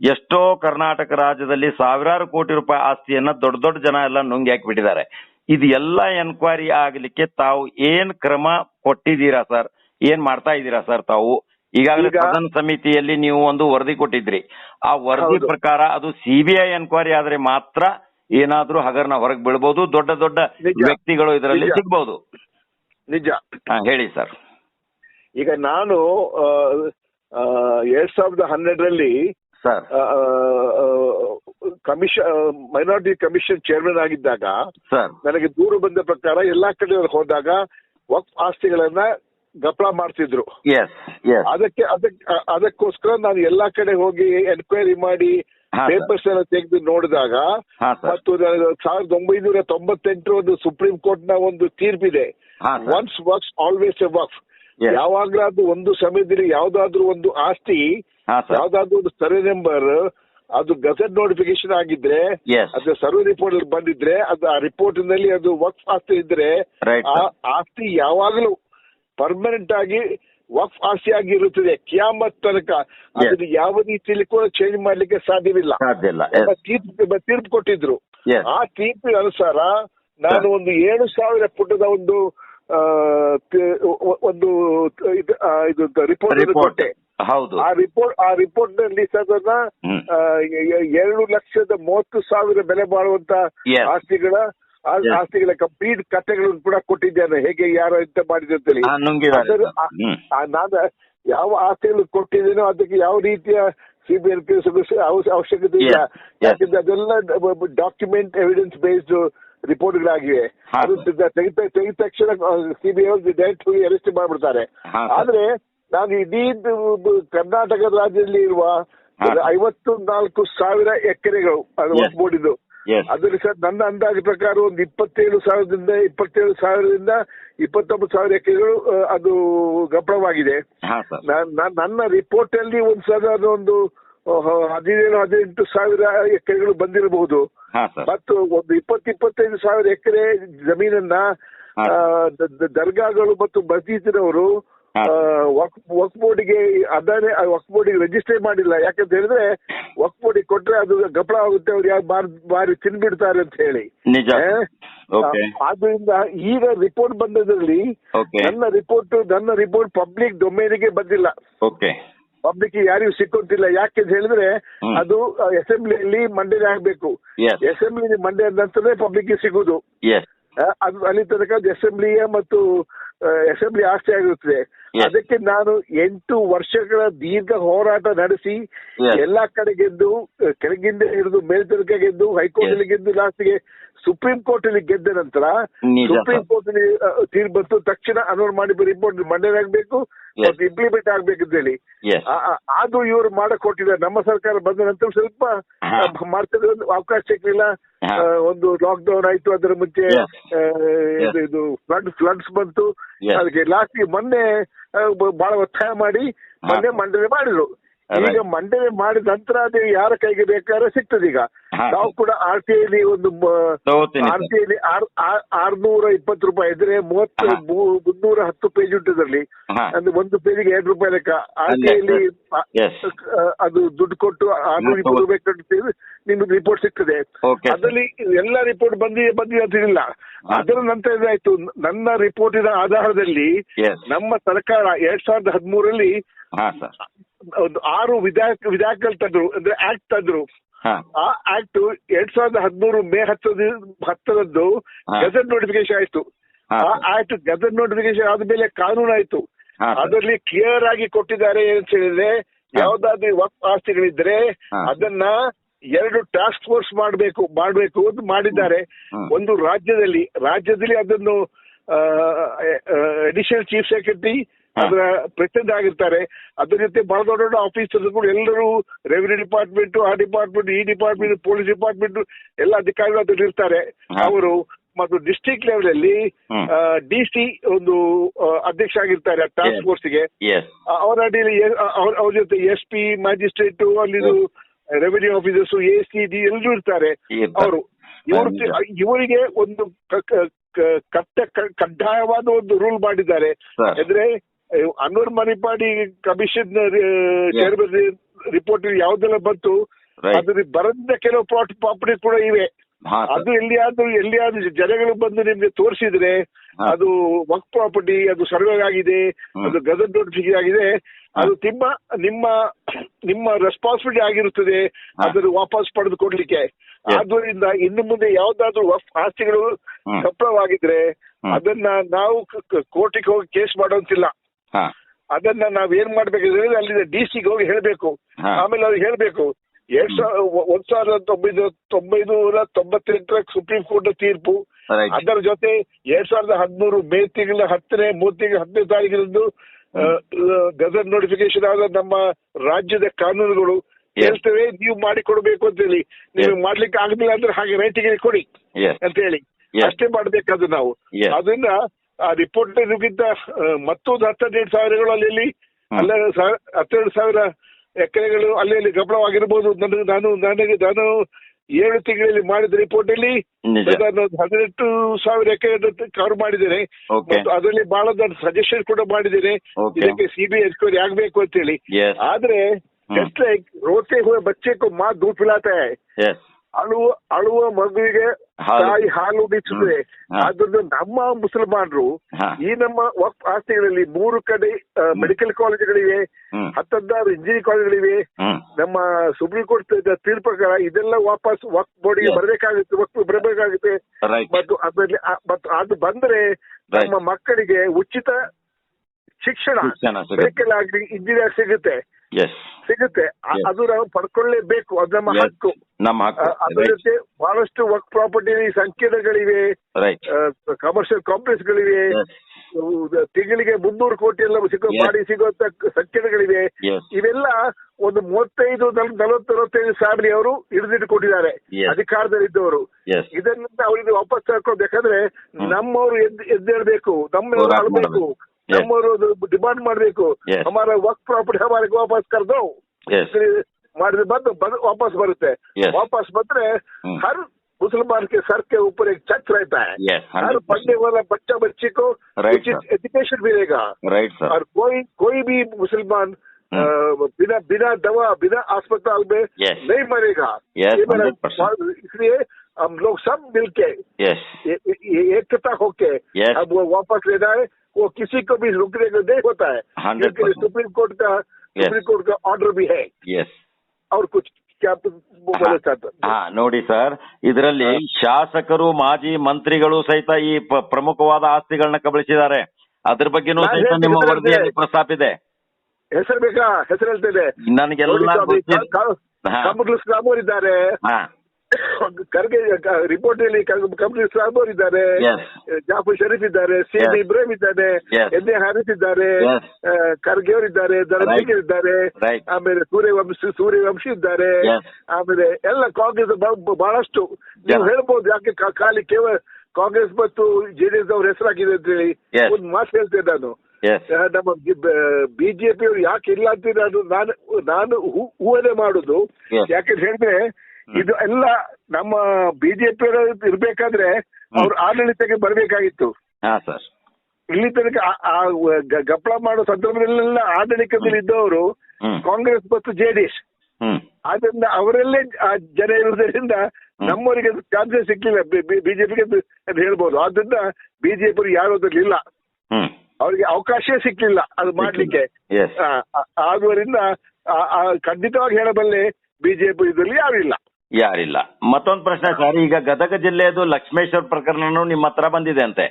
ಎಷ್ಟೋ ಕರ್ನಾಟಕ ರಾಜ್ಯದಲ್ಲಿ ಸಾವಿರಾರು ಕೋಟಿ ರೂಪಾಯಿ ಆಸ್ತಿಯನ್ನ ದೊಡ್ಡ ದೊಡ್ಡ ಜನ ಎಲ್ಲ ನುಂಗಿ ಹಾಕಿಬಿಟ್ಟಿದ್ದಾರೆ. ಇದು ಎಲ್ಲಾ ಎನ್ಕ್ವೈರಿ ಆಗ್ಲಿಕ್ಕೆ ತಾವು ಏನ್ ಕ್ರಮ ಕೊಟ್ಟಿದ್ದೀರಾ ಸರ್? ಏನ್ ಮಾಡ್ತಾ ಇದ್ದೀರಾ ಸರ್ ತಾವು? ಈಗಾಗಲೇ ಈಗ- ಸದನ ಸಮಿತಿಯಲ್ಲಿ ನೀವು ಒಂದು ವರದಿ ಕೊಟ್ಟಿದ್ರಿ. ಆ ವರದಿ ಪ್ರಕಾರ ಅದು ಸಿಬಿಐ ಎನ್ಕ್ವೈರಿ ಆದ್ರೆ ಮಾತ್ರ ಏನಾದ್ರೂ ಹಗರಣ ಹೊರಗೆ ಬೀಳ್ಬಹುದು ದೊಡ್ಡ ದೊಡ್ಡ. ವ್ಯಕ್ತಿಗಳು ಇದರಲ್ಲಿ. ಸಿಗ್ಬಹುದು ನಿಜ. ಹಾ ಹೇಳಿ ಸರ್. ಈಗ ನಾನು ಆ, ಆ, ಎರಡ್ ಸಾವಿರದ ಹನ್ನೆರಡರಲ್ಲಿ sir. Commission minority commission chairman ಆಗಿದ್ದಾಗ ಸರ್. ನನಗೆ ದೂರು ಬಂದ ಪ್ರಕಾರ ಎಲ್ಲಾ ಕಡೆ ಹೋದಾಗ ವಕ್ ಆಸ್ತಿಗಳನ್ನ ಗಪಳ ಮಾಡ್ತಿದ್ರು. ಎಸ್ ಎಸ್ ಅದಕ್ಕೆ ಅದಕ್ಕೆ ಅ- ಅದಕ್ಕೋಸ್ಕರ ನಾನು ಎಲ್ಲಾ ಕಡೆ ಹೋಗಿ ಎನ್ಕ್ವೈರಿ ಮಾಡಿ ಹಾ. ಪೇಪರ್ಸ್ ಎಲ್ಲ ತೆಗೆದು ನೋಡಿದಾಗ ಹಾ ಮತ್ತು ನನಗೆ ಸಾವಿರದ ಒಂಬೈನೂರ ತೊಂಬತ್ತೆಂಟರ ಒಂದು ಸುಪ್ರೀಂ ಕೋರ್ಟ್ನ ಒಂದು ತೀರ್ಪಿದೆ. Once works always a work ಯಾವಾಗ್ಲಾದ್ರು ಒಂದು ಸಮಯದಲ್ಲಿ ಯಾವ್ದಾದ್ರು ಒಂದು ಆಸ್ತಿ ಯಾವ್ದಾದ್ರು ಒಂದು ಸರ್ವೆ ನಂಬರ್ ಅದು ಗಜೆಟ್ ನೋಟಿಫಿಕೇಶನ್ ಆಗಿದ್ರೆ. ಅದು ಸರ್ವೆ ರಿಪೋರ್ಟ್ ಅಲ್ಲಿ ಬಂದಿದ್ರೆ ಅದು ಆ ರಿಪೋರ್ಟ್ನಲ್ಲಿ ಅದು ವಕ್ಫ್ ಆಸ್ತಿ ಇದ್ರೆ ಆ ಆಸ್ತಿ ಯಾವಾಗಲೂ ಪರ್ಮನೆಂಟ್ ಆಗಿ ವಕ್ಫ್ ಆಸ್ತಿ ಆಗಿ ಇರುತ್ತದೆ. ಕ್ಯಾಮತ್ ತನಕ ಅದನ್ನು ಯಾವ ರೀತಿಯಲ್ಲಿ ಕೂಡ ಚೇಂಜ್ ಮಾಡ್ಲಿಕ್ಕೆ ಸಾಧ್ಯವಿಲ್ಲ. ತೀರ್ಪು ತೀರ್ಪು ಕೊಟ್ಟಿದ್ರು. ಆ ತೀರ್ಪಿನ ಅನುಸಾರ ನಾನು ಒಂದು ಏಳು ಸಾವಿರ ಪುಟದ ಒಂದು ಒಂದು ಇದು ರಿಪೋರ್ಟ್ ಕೊಟ್ಟೆ. ಹೌದು. ಆ ರಿಪೋರ್ಟ್ ಆ ರಿಪೋರ್ಟ್ನಲ್ಲಿ ಸದನ ಎರಡು ಲಕ್ಷದ ಮೂವತ್ತು ಸಾವಿರ ಬೆಲೆ ಬಾಳುವಂತ ಆಸ್ತಿಗಳ ಆ- ಆಸ್ತಿಗಳ ಕಂಪ್ಲೀಟ್ ಕಥೆಗಳನ್ನು ಕೂಡ ಕೊಟ್ಟಿದ್ದೇನೆ. ಹೇಗೆ ಯಾರು ಎಂತ ಮಾಡಿದೆ ಅಂತೇಳಿ. ನಾನು ಯಾವ ಆಸ್ತಿಗಳು ಕೊಟ್ಟಿದ್ದೇನೋ ಅದಕ್ಕೆ ಯಾವ ರೀತಿಯ ಸಿಬಿಐ ಅವಶ್ಯಕತೆ ಇಲ್ಲ. ಯಾಕಂದ್ರೆ ಅದೆಲ್ಲ ಡಾಕ್ಯುಮೆಂಟ್ ಎವಿಡೆನ್ಸ್ ಬೇಸ್ಡ್ ರಿಪೋರ್ಟ್ಗಳಾಗಿವೆ. ಗಳಾಗಿವೆ ಅದು ತೆಗೆದ ತೆಗೆದ ತಕ್ಷಣ ಸಿಬಿಐ ಡೈರೆಕ್ಟ್ ಹೋಗಿ ಅರೆಸ್ಟ್ ಮಾಡ್ಬಿಡ್ತಾರೆ. ಆದ್ರೆ ನಾನು ಇಡೀ ಕರ್ನಾಟಕದ ಕರ್ನಾಟಕ ರಾಜ್ಯದಲ್ಲಿ ಇರುವ. ಐವತ್ತು ನಾಲ್ಕು ಸಾವಿರ ಎಕರೆಗಳು ಅದು ಒನ್ ಮೂಡಿದ್ದು ಬೋರ್ಡ್ ಅದರಲ್ಲಿ ಸರ್ ನನ್ನ ಅಂದಾಜು ಪ್ರಕಾರ ಒಂದು ಇಪ್ಪತ್ತೇಳು ಸಾವಿರದಿಂದ ಇಪ್ಪತ್ತೇಳು ಸಾವಿರದಿಂದ ಇಪ್ಪತ್ತೊಂಬತ್ತು ಸಾವಿರ ಎಕರೆಗಳು ಅದು ಗಪ್ಪಳವಾಗಿದೆ ನನ್ನ ರಿಪೋರ್ಟ್ ಅಲ್ಲಿ ಒಂದು ಅದೊಂದು ಒಂದು ಹದಿನೇಳು ಹದಿನೆಂಟು ಸಾವಿರ ಎಕರೆಗಳು ಬಂದಿರಬಹುದು. ಮತ್ತು ಒಂದು ಇಪ್ಪತ್ತು ಇಪ್ಪತ್ತೈದು ಸಾವಿರ ಎಕರೆ ಜಮೀನನ್ನ ದರ್ಗಾಗಳು ಮತ್ತು ಮಸೀದಿನವರು ವಕ್ಫ್ ವಕ್ ಬೋರ್ಡ್ಗೆ ಅದಾನೆ ವಕ್ ಬೋರ್ಡ್ಗೆ ರಿಜಿಸ್ಟರ್ ಮಾಡಿಲ್ಲ. ಯಾಕಂತ ಹೇಳಿದ್ರೆ ವಕ್ ಬೋರ್ಡಿಗೆ ಕೊಟ್ರೆ ಅದು ಗಪ್ಪಳ ಆಗುತ್ತೆ. ಅವ್ರು ಯಾರು ಬಾರ್ ಬಾರಿ ತಿನ್ಬಿಡ್ತಾರೆ ಅಂತ ಹೇಳಿ. ಆದ್ರಿಂದ ಈಗ ರಿಪೋರ್ಟ್ ಬಂದದ್ರಲ್ಲಿ ನನ್ನ ರಿಪೋರ್ಟ್ ನನ್ನ ರಿಪೋರ್ಟ್ ಪಬ್ಲಿಕ್ ಡೊಮೇನಿಗೆ ಬಂದಿಲ್ಲ. ಓಕೆ. ಪಬ್ಲಿಕ್ ಯಾರಿಗೂ ಸಿಕ್ಕೊಂತಿಲ್ಲ ಯಾಕೆ ಅಂತ ಹೇಳಿದ್ರೆ. ಅದು ಅಸೆಂಬ್ಲಿಯಲ್ಲಿ ಮಂಡನೆ ಆಗ್ಬೇಕು. ಅಸೆಂಬ್ಲಿ ಮಂಡನೆ ನಂತರನೇ ಪಬ್ಲಿಕ್ ಸಿಗುದು. ಅದು ಅಲ್ಲಿ ತನಕ ಅಸೆಂಬ್ಲಿಯ ಮತ್ತು ಅಸೆಂಬ್ಲಿ ಆಸ್ತಿ ಆಗಿರುತ್ತದೆ. ಅದಕ್ಕೆ ನಾನು ಎಂಟು ವರ್ಷಗಳ ದೀರ್ಘ ಹೋರಾಟ ನಡೆಸಿ ಎಲ್ಲಾ ಕಡೆ ಗೆದ್ದು ಕೆಳಗಿಂದ ಹಿಡಿದು ಮೇಲ್ತನಕ ಗೆದ್ದು ಹೈಕೋರ್ಟ್ ಅಲ್ಲಿ ಗೆದ್ದು ಲಾಸ್ಟ್ಗೆ ಸುಪ್ರೀಂ ಕೋರ್ಟ್ ಅಲ್ಲಿ ಗೆದ್ದ ನಂತರ ಸುಪ್ರೀಂ ಕೋರ್ಟ್ ಅಲ್ಲಿ ತೀರ್ಪು ಬಂತು. ತಕ್ಷಣ ಅನೌನ್ ಮಾಡಿ ರಿಪೋರ್ಟ್ ಮಂಡನೆ ಆಗ್ಬೇಕು. ಇಂಪ್ಲಿಮೆಂಟ್ ಆಗ್ಬೇಕು ಅಂತ ಹೇಳಿ ಅದು ಇವರು ಮಾಡಕ್ ಕೊಟ್ಟಿದ್ದಾರೆ ನಮ್ಮ ಸರ್ಕಾರ ಬಂದ ನಂತರ ಸ್ವಲ್ಪ ಮಾಡ್ತಾರೆ ಅವಕಾಶ ಸಿಗ್ಲಿಲ್ಲ. ಒಂದು ಲಾಕ್ ಡೌನ್ ಆಯ್ತು ಅದರ ಮುಂಚೆ ಇದು- ಫ್ಲಡ್ ಫ್ಲಡ್ಸ್ ಬಂತು. ಅದಕ್ಕೆ ಲಾಸ್ಟ್ ಮೊನ್ನೆ ಬಹಳ ಒತ್ತಾಯ ಮಾಡಿ ಮೊನ್ನೆ ಮಂಡನೆ ಮಾಡಿದ್ರು. ಈಗ ಮಂಡನೆ ಮಾಡಿದ ನಂತರ ಅದು ಯಾರ ಕೈಗೆ ಬೇಕಾದ್ರೆ ಸಿಗ್ತದೆ ಈಗ. ನಾವು ಕೂಡ ಆರ್ ಟಿ ಐಲಿ ಒಂದು ಆರ್. ಟಿ ಐಲಿ ಆರ್ನೂರ ಇಪ್ಪತ್ತು ರೂಪಾಯಿ ಇದ್ರೆ ಮೂವತ್ತು ಮುನ್ನೂರ ಹತ್ತು ಪೇಜ್ ಉಂಟು ಅದರಲ್ಲಿ ಅಂದ್ರೆ ಒಂದು ಪೇಜಿಗೆ ಎರಡು ರೂಪಾಯಿ ಲೆಕ್ಕ. ಆರ್ ಟಿ ಐಲಿ ಅದು ದುಡ್ಡು ಕೊಟ್ಟು ಆರ್ನೂರ ಇಪ್ಪತ್ತು ರೂಪಾಯಿ ಕಟ್ಟಿದ್ರೆ ನಿಮ್ಗೆ ರಿಪೋರ್ಟ್ ಸಿಗ್ತದೆ. ಅದರಲ್ಲಿ ಎಲ್ಲ ರಿಪೋರ್ಟ್ ಬಂದಿ ಬಂದಿ ಅಂತ ಅದರ ನಂತರ ಏನಾಯ್ತು? ನನ್ನ ರಿಪೋರ್ಟಿನ ಆಧಾರದಲ್ಲಿ ನಮ್ಮ ಸರ್ಕಾರ ಎರಡ್ ಸಾವಿರದ ಹದಿಮೂರಲ್ಲಿ ಒಂದು ಆರು ವಿಧಾಯಕ ವಿಧಾಯಕಗಳು ತಂದ್ರು ಅಂದ್ರೆ ಆಕ್ಟ್ ತಂದ್ರು. ಆ ಆಕ್ಟ್ ಎರಡ್ ಸಾವಿರದ ಹದಿಮೂರು ಮೇ ಹತ್ತದ ಹತ್ತರಂದು ಗದರ್ ಗೆಜೆಟ್ ನೋಟಿಫಿಕೇಶನ್ ಆಯ್ತು. ಆ ಆಕ್ಟ್ ಗೆಜೆಟ್ ನೋಟಿಫಿಕೇಶನ್ ಆದ್ಮೇಲೆ ಕಾನೂನು ಆಯ್ತು. ಅದರಲ್ಲಿ ಕ್ಲಿಯರ್ ಆಗಿ ಕೊಟ್ಟಿದ್ದಾರೆ ಅಂತ ಹೇಳಿದ್ರೆ. ಯಾವ್ದಾದ್ರು ವಕ್ ಆಸ್ತಿಗಳಿದ್ರೆ ಅದನ್ನ ಎರಡು ಟಾಸ್ಕ್ ಫೋರ್ಸ್ ಮಾಡಬೇಕು ಮಾಡಬೇಕು ಅಂತ ಮಾಡಿದ್ದಾರೆ. ಒಂದು ರಾಜ್ಯದಲ್ಲಿ ರಾಜ್ಯದಲ್ಲಿ ಅದನ್ನು ಅಡಿಷನಲ್ ಚೀಫ್ ಸೆಕ್ರೆಟರಿ. ಅದರ ಪ್ರೆಸಿಡೆಂಟ್ ಆಗಿರ್ತಾರೆ. ಅದ್ರ ಜೊತೆ ಬಹಳ ದೊಡ್ಡ ದೊಡ್ಡ ಆಫೀಸರ್ಗಳು ಎಲ್ಲರೂ ರೆವಿನ್ಯೂ ಡಿಪಾರ್ಟ್ಮೆಂಟ್ ಆ ಡಿಪಾರ್ಟ್ಮೆಂಟ್ ಈ ಡಿಪಾರ್ಟ್ಮೆಂಟ್ ಪೊಲೀಸ್ ಡಿಪಾರ್ಟ್ಮೆಂಟ್ ಎಲ್ಲ ಅಧಿಕಾರಿಗಳು ಅದ್ರಲ್ಲಿ ಇರ್ತಾರೆ. ಅವರು ಮತ್ತು ಡಿಸ್ಟ್ರಿಕ್ಟ್ ಲೆವೆಲ್ ಅಲ್ಲಿ. ಡಿ ಸಿ ಒಂದು ಅಧ್ಯಕ್ಷ ಆಗಿರ್ತಾರೆ ಟಾಸ್ಕ್. ಫೋರ್ಸ್ಗೆ. ಅವರ ಅಡಿಯಲ್ಲಿ ಅವ್ರ- ಜೊತೆ ಎಸ್ ಪಿ ಮ್ಯಾಜಿಸ್ಟ್ರೇಟ್ ಅಲ್ಲಿದು revenue officers A C D ಎಲ್ಲರೂ ಇರ್ತಾರೆ. ಅವರು ಇವರು ಇವರಿಗೆ ಒಂದು ಕಟ್ಟ ಕಡ್ಡಾಯವಾದ ಒಂದು ರೂಲ್ ಮಾಡಿದ್ದಾರೆ. ಅಂದ್ರೆ Anwar Manippady commission chairman report ಯಾವ್ದೆಲ್ಲ ಬಂತು ಅದಕ್ಕೆ ಅದ್ರ ಬರದ ಕೆಲವು ಪ್ಲಾಟ್ ಪ್ರಾಪರ್ಟಿ ಕೂಡ ಇವೆ. ಅದು ಎಲ್ಲಿಯಾದ್ರೂ ಎಲ್ಲಿಯಾದ್ರೂ ಜನಗಳು ಬಂದು ನಿಮ್ಗೆ ತೋರಿಸಿದ್ರೆ ಅದು ವರ್ಕ್ ಪ್ರಾಪರ್ಟಿ ಅದು ಸರ್ವೆ ಆಗಿದೆ ಅದು ಗಜೆಟ್ ನೋಟಿಫಿಕೇಶನ್ ಆಗಿದೆ. ಅದು ನಿಮ್ಮ ನಿಮ್ಮ ನಿಮ್ಮ ರೆಸ್ಪಾನ್ಸಿಬಿಲಿಟಿ ಆಗಿರುತ್ತದೆ. ಅದನ್ನು ವಾಪಸ್ ಪಡೆದು ಕೊಡ್ಲಿಕ್ಕೆ ಆದ್ದರಿಂದ ಆದ್ರಿಂದ ಇನ್ನು ಮುಂದೆ ಯಾವ್ದಾದ್ರು ಆಸ್ತಿಗಳು ಸಪ್ರವಾಗಿದ್ರೆ ಅದನ್ನ ನಾವು ಕೋರ್ಟಿಗೆ ಹೋಗಿ ಕೇಸ್ ಮಾಡೋಂತಿಲ್ಲ. ಅದನ್ನ ನಾವ್ ಏನ್ ಮಾಡ್ಬೇಕಂದ್ರೆ ಅಲ್ಲಿ ಡಿ ಸಿಗೆ ಹೋಗಿ ಹೇಳ್ಬೇಕು. ಆಮೇಲೆ ಅವ್ರಿಗೆ ಹೇಳ್ಬೇಕು. ಎರಡ್ ಸಾವಿರ ಒಂದ್ ಸಾವಿರದ ಒಂಬೈನೂರ ತೊಂಬೈನೂರ ತೊಂಬತ್ತೆಂಟರ ಸುಪ್ರೀಂ ಕೋರ್ಟ್ ತೀರ್ಪು. ಅದರ ಜೊತೆ ಎರಡ್ ಸಾವಿರದ ಹದಿಮೂರು ಮೇ ತಿಂಗಳ ಹತ್ತನೇ ಮೂರ್ ತಿಂಗಳ ಹತ್ತನೇ ತಾರೀಕಿನಂದು ಗಜೆಟ್ ನೋಟಿಫಿಕೇಶನ್ ಆದ ನಮ್ಮ ರಾಜ್ಯದ ಕಾನೂನುಗಳು. ಹೇಳ್ತೇವೆ ನೀವು ಮಾಡಿ ಕೊಡ್ಬೇಕು ಅಂತ ಹೇಳಿ ನೀವು ಮಾಡ್ಲಿಕ್ಕೆ ಆಗಲಿಲ್ಲ ಅಂದ್ರೆ ಹಾಗೆ ರೈಟಿಗೆ ಕೊಡಿ ಅಂತ ಹೇಳಿ. ಅಷ್ಟೇ ಮಾಡ್ಬೇಕಾದ್ರು ನಾವು. ಅದನ್ನ ಆ ರಿಪೋರ್ಟ್ ಇದಕ್ಕಿಂತ ಮತ್ತೊಂದು ಹತ್ತೆರಡು ಸಾವಿರಗಳು ಅಲ್ಲಿ ಅಲ್ಲ ಹತ್ತೆರಡು ಸಾವಿರ ಎಕರೆಗಳು ಅಲ್ಲಿ ಅಲ್ಲಿ ಗಮನವಾಗಿರ್ಬೋದು. ನನಗೆ ನಾನು ನನಗೆ ನಾನು ಏಳು ತಿಂಗಳಲ್ಲಿ ಮಾಡಿದ ರಿಪೋರ್ಟ್ ಅಲ್ಲಿ ಹದಿನೆಂಟು ಸಾವಿರ ಎಕರೆ ಕವರ್ ಮಾಡಿದ್ದೇನೆ. ಮತ್ತು ಅದರಲ್ಲಿ ಬಹಳ ದೊಡ್ಡ ಸಜೆಷನ್ ಕೂಡ ಮಾಡಿದ್ದೇನೆ. ಇದಕ್ಕೆ ಸಿಬಿಐ ಎನ್ಕ್ವೈರಿ ಆಗ್ಬೇಕು ಅಂತ ಹೇಳಿ. ಆದ್ರೆ ಜಸ್ಟ್ ಲೈಕ್ ರೋತೆ ಹೋಗಿ ಬಚ್ಚೆ ಮಾ ಮಾತು ಅಳುವ ಅಳುವ ಮಗುವಿಗೆ ತಾಯಿ ಹಾಲು ಉಣಿಸುತ್ತದೆ ಆದ್ರಿಂದ ನಮ್ಮ ಮುಸಲ್ಮಾನರು ಈ ನಮ್ಮ ವಕ್ ಆಸ್ತಿಗಳಲ್ಲಿ ಮೂರು ಕಡೆ ಮೆಡಿಕಲ್ ಕಾಲೇಜುಗಳಿವೆ. ಹತ್ತದ್ದಾರು ಇಂಜಿನಿಯರಿಂಗ್ ಕಾಲೇಜುಗಳಿವೆ. ನಮ್ಮ ಸುಪ್ರೀಂ ಕೋರ್ಟ್ ತೀರ್ಪು ಪ್ರಕಾರ ಇದೆಲ್ಲ ವಾಪಸ್ ವಕ್ ಬೋರ್ಡ್ಗೆ ಗೆ ಬರಬೇಕಾಗುತ್ತೆ ವಕ್ ಬರಬೇಕಾಗುತ್ತೆ. ಮತ್ತು ಅದರಲ್ಲಿ ಮತ್ತು ಅದು ಬಂದ್ರೆ ನಮ್ಮ ಮಕ್ಕಳಿಗೆ ಉಚಿತ ಶಿಕ್ಷಣ. ಮೆಡಿಕಲ್ ಆಗಲಿ ಇಂಜಿನಿಯರ್ ಸಿಗುತ್ತೆ. ಸಿಗುತ್ತೆ. ಅದು ನಾವು ಪಡ್ಕೊಳ್ಳೇಬೇಕು. ಅದು ನಮ್ಮ ಹಕ್ಕು. ನಮ್ಮ ಅದ್ರ ಜೊತೆ ಬಹಳಷ್ಟು ವರ್ಕ್ ಪ್ರಾಪರ್ಟಿ ಸಂಕೇತಗಳಿವೆ ರೈಟ್ ಕಮರ್ಷಿಯಲ್ ಕಾಂಪ್ಲೆಕ್ಸ್ ಗಳಿವೆ ತಿಂಗಳಿಗೆ ಮುನ್ನೂರು ಕೋಟಿ ಎಲ್ಲ ಸಿಗೋ. ಮಾಡಿ ಸಿಗುವಂತ ಸಂಕೇತಗಳಿವೆ Yes. ಇವೆಲ್ಲ ಒಂದು ಮೂವತ್ತೈದು ನಲ್- ನಲವತ್ತು ನಲವತ್ತೈದು ಫ್ಯಾಮಿಲಿ ಅವರು ಹಿಡಿದಿಟ್ಟುಕೊಂಡಿದ್ದಾರೆ. ಅಧಿಕಾರದಲ್ಲಿದ್ದವರು. ಇದರಿಂದ ಇದನ್ನ ಅವರಿಗೆ ವಾಪಸ್ ತರ್ಕೊಳ್ಬೇಕಾದ್ರೆ ಹ್ಮ್. ನಮ್ಮವರು ಎದ್ದು ಎದ್ದೇಳ್ಬೇಕು. ನಮ್ಮವರು ಅಳ್ಬೇಕು. Yes. ನಮ್ಮವರು ಡಿಮಾಂಡ್ ಮಾಡ್ಬೇಕು Yes. ಹಮಾರ ವರ್ಕ್ ಪ್ರಾಪರ್ಟಿ ಹಮಾರೆ ವಾಪಸ್ ಕರ್ದೋ ಎಸ್ ಮಾಡಿದ್ರೆ ಬಂದು ಬಂದು ವಾಪಸ್ ಬರುತ್ತೆ Yes. वापस बतरे हम्म। हर मुसलमान के सर के ऊपर एक छत रहता है Yes, हर 100%. पढ़ने वाला बच्चा बच्ची को Right, उचित sir. एजुकेशन मिलेगा ರೈಟ್ ಸರ್ और कोई कोई भी मुसलमान अ, बिना बिना दवा बिना अस्पताल में Yes. नहीं मरेगा Yes, ये मेरा 100%. इसलिए हम लोग सब मिलके ಎಸ್ ये- ये- एकता होके Yes. अब वो वापस लेना है वो किसी को भी रुकने को नहीं होता है 100% क्योंकि सुप्रीम कोर्ट का Yes. सुप्रीम कोर्ट का ऑर्डर भी है ಎಸ್ और कुछ क्या बोलना चाहता ಹಾ ನೋಡಿ ಸರ್ ಇದರಲ್ಲಿ ಶಾಸಕರು ಮಾಜಿ ಮಂತ್ರಿಗಳು ಸಹಿತ ಈ ಪ- ಪ್ರಮುಖವಾದ ಆಸ್ತಿಗಳನ್ನ ಕಬಳಿಸಿದ್ದಾರೆ ಅದ್ರ ಬಗ್ಗೆನೂ ನಾನ್ ಸಹಿತ ಹೇಳ್ತೀನಿ ನಿಮ್ಮ ಸರ್ ವರದಿಯಲ್ಲಿ ಅದೇ. ಪ್ರಸ್ತಾಪ ಇದೆ ಹೆಸರು ಬೇಕಾ ಹೆಸರು ಹೇಳ್ತೇನೆ ನನಗೆಲ್ಲ ಗೊತ್ತಿದೆ ಹಾ. ಕಂಪ್ಯೂಟರ್ ಸ್ಲಾಮ್ ಅವರು ಇದ್ದಾರೆ ಹಾ ಖರ್ಗೆ ರಿಪೋರ್ಟ್ ಅಲ್ಲಿ ಕಂಪ್ಲೀಟ್ ಅವರು ಇದ್ದಾರೆ. ಜಾಫು ಜಾಫರ್ ಶರೀಫ್ ಇದ್ದಾರೆ. C Yes. ಇಬ್ರಾಹಿಂ ಇದ್ದಾರೆ. ಎನ್ ಎ ಹಾರಿಸ್ ಇದ್ದಾರೆ. ಖರ್ಗೆ ಅವರು ಇದ್ದಾರೆ. ಧರ್ಮೇಂದ್ರ ಇದ್ದಾರೆ. ಆಮೇಲೆ ಸೂರ್ಯವಂಶಿ ಸೂರ್ಯವಂಶಿ ಇದ್ದಾರೆ. ಆಮೇಲೆ ಎಲ್ಲ ಕಾಂಗ್ರೆಸ್ ಬ- ಬಹಳಷ್ಟು. ನೀವು. ಹೇಳ್ಬೋದು ಯಾಕೆ ಖಾಲಿ ಕೇವಲ ಕಾಂಗ್ರೆಸ್ ಮತ್ತು ಜೆಡಿಎಸ್ ಅವ್ರ ಹೆಸರಾಗಿದೆ ಅಂತ ಹೇಳಿ. ಒಂದು ಮಾತು ಹೇಳ್ತೇನೆ ನಾನು. ನಮ್ಮ ಬಿಜೆಪಿ ಅವರು ಯಾಕೆ ಇಲ್ಲ ಅಂತ ನಾನು ನಾನು ಹೂವನೆ ಮಾಡುದು. ಯಾಕೆ ಯಾಕಂತ ಹೇಳಿದ್ರೆ ಇದು ಎಲ್ಲ ನಮ್ಮ ಬಿಜೆಪಿ ಇರ್ಬೇಕಾದ್ರೆ ಅವ್ರು ಆಡಳಿತಕ್ಕೆ ಬರ್ಬೇಕಾಗಿತ್ತು. ಸರ್ ಇಲ್ಲಿ ತನಕ ಗಪ್ಪಳ ಮಾಡೋ ಸಂದರ್ಭದಲ್ಲೆಲ್ಲ ಆಡಳಿತದಲ್ಲಿ ಇದ್ದವರು ಕಾಂಗ್ರೆಸ್ ಮತ್ತು ಜೆಡಿಎಸ್ ಆದ್ರಿಂದ ಅವರಲ್ಲೇ ಆ ಜನ ಇರುವುದರಿಂದ ನಮ್ಮವರಿಗೆ ಚಾನ್ಸಸ್ ಸಿಕ್ಕಲಿಲ್ಲ ಬಿಜೆಪಿಗೆ ಅಂತ ಹೇಳ್ಬೋದು. ಆದ್ರಿಂದ ಬಿಜೆಪಿ ಯಾರು ಅದ್ರಲ್ಲಿ ಇಲ್ಲ. ಅವರಿಗೆ ಅವಕಾಶ ಸಿಕ್ಲಿಲ್ಲ ಅದು ಮಾಡ್ಲಿಕ್ಕೆ. ಆದ್ರಿಂದ ಖಂಡಿತವಾಗಿ ಹೇಳಬಲ್ಲೆ ಬಿಜೆಪಿ ಇದರಲ್ಲಿ ಯಾರಿಲ್ಲ ಯಾರಿಲ್ಲ. ಮತ್ತೊಂದು ಪ್ರಶ್ನೆ ಸರ್ ಈಗ ಗದಗ ಜಿಲ್ಲೆಯದು ಲಕ್ಷ್ಮೇಶ್ವರ ಪ್ರಕರಣನು ನಿಮ್ಮ ಹತ್ರ ಬಂದಿದೆ ಅಂತೆ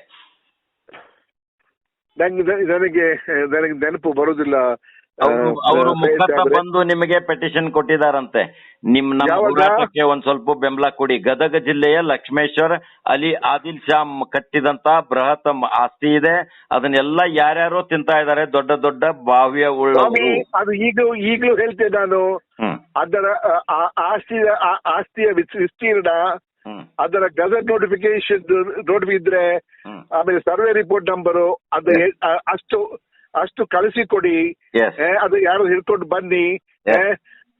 ನಂಗೆ ನನಗೆ ನನಗೆ ನೆನಪು ಬರುದಿಲ್ಲ. ಆ, ಅವರು ಮುಖತಃ ಬಂದು ನಿಮಗೆ ಪೆಟಿಷನ್ ಕೊಟ್ಟಿದಾರಂತೆ. ನಿಮ್ ನಮ್ಮ? ಹೋರಾಟಕ್ಕೆ ಒಂದ್ ಸ್ವಲ್ಪ ಬೆಂಬಲ ಕೊಡಿ. ಗದಗ ಜಿಲ್ಲೆಯ ಲಕ್ಷ್ಮೇಶ್ವರ್ ಅಲಿ ಆದಿಲ್ ಶಾಮ್ ಕಟ್ಟಿದಂತ ಬೃಹತ್ ಆಸ್ತಿ ಇದೆ. ಅದನ್ನೆಲ್ಲ ಯಾರ್ಯಾರು ತಿಂತಾ ಇದ್ದಾರೆ. ದೊಡ್ಡ ದೊಡ್ಡ ಬಾವಿಯ ಉಳ್ಳ ಉಳ್ಳವರು ಅದು ಈಗಲೂ ಈಗಲೂ ಹೇಳ್ತೇನೆ ನಾನು. ಅದರ ಆ, ಆ ಆಸ್ತಿಯ ವಿಸ್ತೀರ್ಣ ಅದರ ಗಜೆಟ್ ನೋಟಿಫಿಕೇಶನ್ ನೋಟಿಫಿ ಇದ್ರೆ ಆಮೇಲೆ ಸರ್ವೆ ರಿಪೋರ್ಟ್ ನಂಬರು ಅದು ಅಷ್ಟು ಅಷ್ಟು ಕಳಿಸಿಕೊಡಿ ಕೊಡಿ ಅದು ಯಾರು ಹಿಡ್ಕೊಂಡು ಬನ್ನಿ.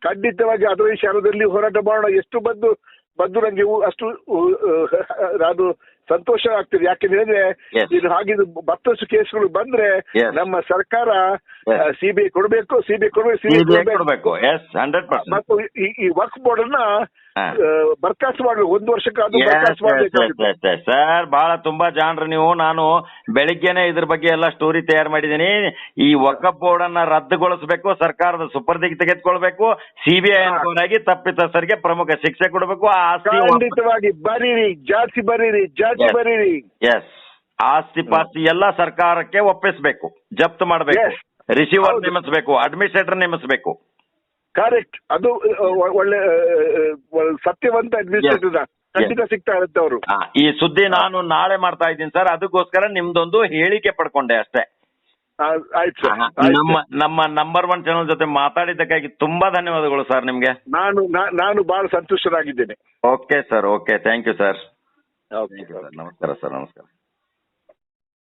ಖಂಡಿತವಾಗಿ ಅದರ ವಿಚಾರದಲ್ಲಿ ಹೋರಾಟ ಮಾಡೋಣ ಎಷ್ಟು ಬಂದು ಬಂದು ನಂಗೆ ಅಷ್ಟು ನಾನು ಸಂತೋಷ ಆಗ್ತದೆ ಯಾಕೆಂದ್ರೆ. ಇದು ಹಾಗಿದ್ದು ಮತ್ತಷ್ಟು ಕೇಸ್ಗಳು ಬಂದ್ರೆ ನಮ್ಮ ಸರ್ಕಾರ. ಸಿಬಿಐ ಕೊಡಬೇಕು ಸಿಬಿಐ ಕೊಡಬೇಕು ಸಿಬಿಐ ಕೊಡಬೇಕು. ಎಸ್ ಹಂಡ್ರೆಡ್ ಪರ್ಸೆಂಟ್ ಮತ್ತು ಈ ವರ್ಕ್ ಬೋರ್ಡ್ ಅನ್ನ ಬರ್ಖಾಸ್ತು ಮಾಡಬೇಕು. ಒಂದು ವರ್ಷಕ್ಕೆ ಸರ್ ಬಹಳ ತುಂಬಾ ಜಾಣರು ನೀವು. ನಾನು ಬೆಳಿಗ್ಗೆನೆ ಇದ್ರ ಬಗ್ಗೆ ಎಲ್ಲ ಸ್ಟೋರಿ ತಯಾರು ಮಾಡಿದೀನಿ ಈ ವಕಫ್ ಬೋರ್ಡ್ ಅನ್ನ ರದ್ದುಗೊಳಿಸಬೇಕು ಸರ್ಕಾರದ ಸುಪರ್ದಿಗೆ ತೆಗೆದುಕೊಳ್ಬೇಕು. ಸಿಬಿಐ ಅನ್ಕೊಂಡಾಗಿ ತಪ್ಪಿತಸ್ಥರಿಗೆ ಪ್ರಮುಖ ಶಿಕ್ಷೆ ಕೊಡಬೇಕು. ಖಂಡಿತವಾಗಿ ಬರೀರಿ ಜಾಸ್ತಿ ಬರೀರಿ ಜಾಸ್ತಿ. ಬರೀರಿ. ಎಸ್ ಆಸ್ತಿ ಪಾಸ್ತಿ ಎಲ್ಲ ಸರ್ಕಾರಕ್ಕೆ ಒಪ್ಪಿಸಬೇಕು. ಜಪ್ತ್ ಮಾಡಬೇಕು. ರಿಸೀವರ್. ನೇಮಿಸಬೇಕು ಅಡ್ಮಿನಿಸ್ಟ್ರೇಟರ್ ನೇಮಿಸಬೇಕು. ಕರೆಕ್ಟ್ ಅದು ಒಳ್ಳೆ ಸತ್ಯವಂತ ಅಡ್ಮಿನಿಸ್ಟ್ರೇಟರ್ ಖಂಡಿತ ಸಿಗ್ತಾ ಇರುತ್ತೆ ಅವರು. ಈ ಸುದ್ದಿ ನಾನು ನಾಳೆ ಮಾಡ್ತಾ ಇದ್ದೀನಿ ಸರ್. ಅದಕ್ಕೋಸ್ಕರ ನಿಮ್ದೊಂದು ಹೇಳಿಕೆ ಪಡ್ಕೊಂಡೆ ಅಷ್ಟೇ. ನಮ್ಮ ನಮ್ಮ ನಂಬರ್ ಒನ್ ಚಾನಲ್ ಜೊತೆ ಮಾತಾಡಿದ್ದಕ್ಕಾಗಿ ತುಂಬಾ ಧನ್ಯವಾದಗಳು ಸರ್ ನಿಮ್ಗೆ. ನಾನು ನಾನು ಬಹಳ ಸಂತುಷ್ಟರಾಗಿದ್ದೇನೆ okay sir okay thank you sir ನಮಸ್ಕಾರ ಸರ್ ನಮಸ್ಕಾರ.